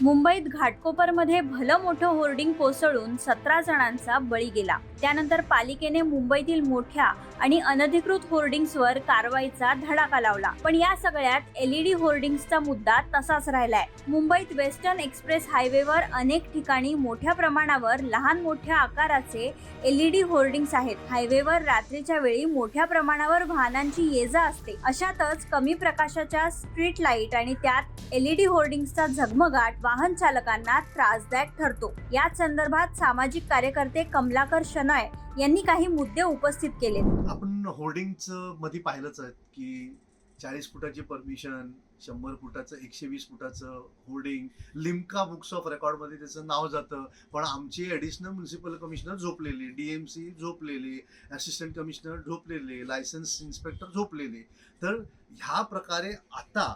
मुंबईत घाटकोपरमध्ये भलं मोठं होर्डिंग कोसळून सतरा जणांचा बळी गेला. त्यानंतर पालिकेने मुंबईतील मोठ्या आणि अनधिकृत होर्डिंग्सवर कारवाईचा धडाका लावला. पण या सगळ्यात एलईडी होर्डिंग्सचा मुद्दा तसाच राहिलाय. मुंबईत वेस्टर्न एक्सप्रेस हायवेवर अनेक ठिकाणी मोठ्या प्रमाणावर लहान मोठ्या आकाराचे एलईडी होर्डिंग्स आहेत. हायवेवर रात्रीच्या वेळी मोठ्या प्रमाणावर वाहनांची ये जा असते. अशातच कमी प्रकाशाच्या स्ट्रीट लाइट आणि त्यात एलईडी होर्डिंग्सचा झगमगाट वाहन चालकांना त्रासदायक ठरतो. याच संदर्भात सामाजिक कार्यकर्ते कमलाकर प्रणय यांनी काही मुद्दे उपस्थित केले आपण होर्डिंगचं मध्ये पाहिलंच आहे की चाळीस फुटाची परमिशन शंभर फुटाचं एकशे वीस फुटाचं होर्डिंग लिम्का बुक्स ऑफ रेकॉर्डमध्ये त्याचं नाव जातं. पण आमचे ॲडिशनल म्युन्सिपल कमिशनर झोपलेले डी एम सी झोपलेले असिस्टंट कमिशनर झोपलेले लायसन्स इन्स्पेक्टर झोपलेले. तर ह्या प्रकारे आता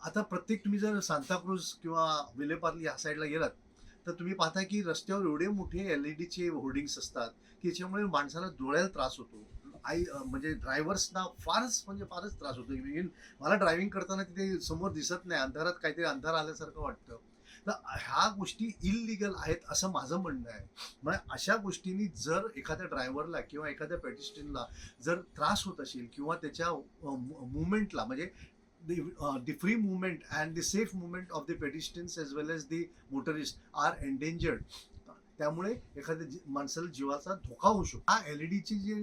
आता प्रत्येक तुम्ही जर सांताक्रूज किंवा विलेपार्ली ह्या साईडला गेलात तर तुम्ही पाहता की रस्त्यावर एवढे मोठे एल ई डीचे होर्डिंग्स असतात की याच्यामुळे माणसाला डोळ्याला त्रास होतो. आई म्हणजे ड्रायव्हर्सना फारच म्हणजे फारच त्रास होतो. इव्हन मला ड्रायव्हिंग करताना तिथे समोर दिसत नाही अंधारात काहीतरी अंधार आल्यासारखं वाटतं. तर ह्या गोष्टी इलिगल आहेत असं माझं म्हणणं आहे. मग अशा गोष्टींनी जर एखाद्या ड्रायव्हरला किंवा एखाद्या पॅटिस्टनला जर त्रास होत असेल किंवा त्याच्या मुवमेंटला म्हणजे Uh, the free movement and the safe movement of the pedestrians as well as the motorists are endangered. त्यामुळे एखाद्या जी- माणसाला जीवाचा धोका होऊ शकतो. हा एल ई डीचे जे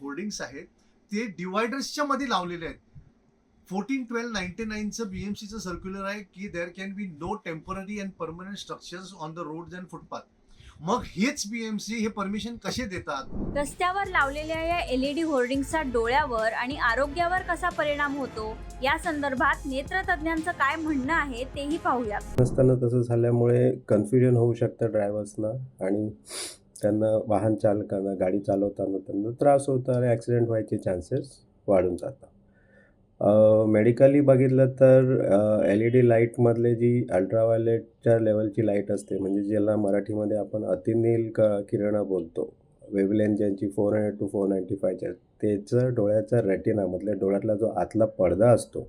होर्डिंग्स आहेत ते डिवायडर्सच्या मध्ये लावलेले आहेत. फोर्टीन ट्वेल्व नाईन्टी नाईनचं बीएमसीचं सर्क्युलर आहे की there can be no temporary and permanent structures on the roads and footpath मग हेच बीएमसी हे परमिशन कसे देतात? रस्त्यावर लावलेल्या या एलईडी होर्डिंगचा डोळ्यावर आणि आरोग्यावर कसा परिणाम होतो? या संदर्भात नेत्रतज्ञांचं काय म्हणणं आहे तेही पाहूयात. नसताना तसं झाल्यामुळे कन्फ्युजन होऊ शकतं ड्रायव्हर्सना आणि त्यांना वाहन चालकांना गाडी चालवताना त्यांना त्रास होतो आणि ॲक्सिडेंट व्हायचे चान्सेस वाढून जातात. मेडिकली बघितलं तर एल ई डी लाईटमधले जी अल्ट्रावायलेटच्या लेवलची लाइट असते म्हणजे ज्याला मराठीमध्ये आपण अतिनील क किरणं बोलतो. वेवलेन ज्यांची four hundred two four ninety फायच्या त्याचं डोळ्याचा रेटिनामधल्या डोळ्यातला जो आतला पडदा असतो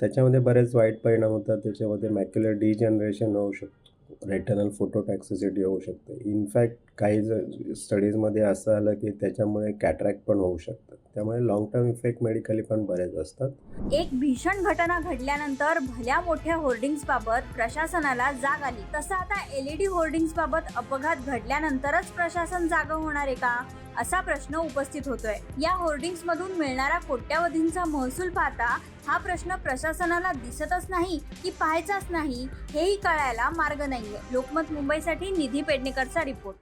त्याच्यामध्ये बरेच वाईट परिणाम होतात. त्याच्यामध्ये मॅक्युलर डिजनरेशन होऊ शकतो. रेटनल फोटोटॅक्सिसिटी होऊ शकते. इनफॅक्ट काही जर स्टडीजमध्ये असं आलं की त्याच्यामुळे कॅट्रॅक्ट पण होऊ शकतात. त्यामुळे लॉंग टर्म इफेक्ट मेडिकली पण बरेच असतात. एक भीषण घटना घडल्यानंतर भल्या मोठ्या होर्डिंग्स बाबत प्रशासनाला जाग आली. तसं आता एलईडी होर्डिंग्स बाबत अपघात घडल्यानंतरच प्रशासन जागा होणार आहे का? असा प्रश्न उपस्थित होतोय. या होर्डिंग्स मधून मिळणारा कोट्यावधींचा महसूल पाहता हा प्रश्न प्रशासनाला दिसतच नाही की पाहायचाच नाही हेही कळायला मार्ग नाहीये. लोकमत मुंबईसाठी निधी पेडणेकरचा रिपोर्ट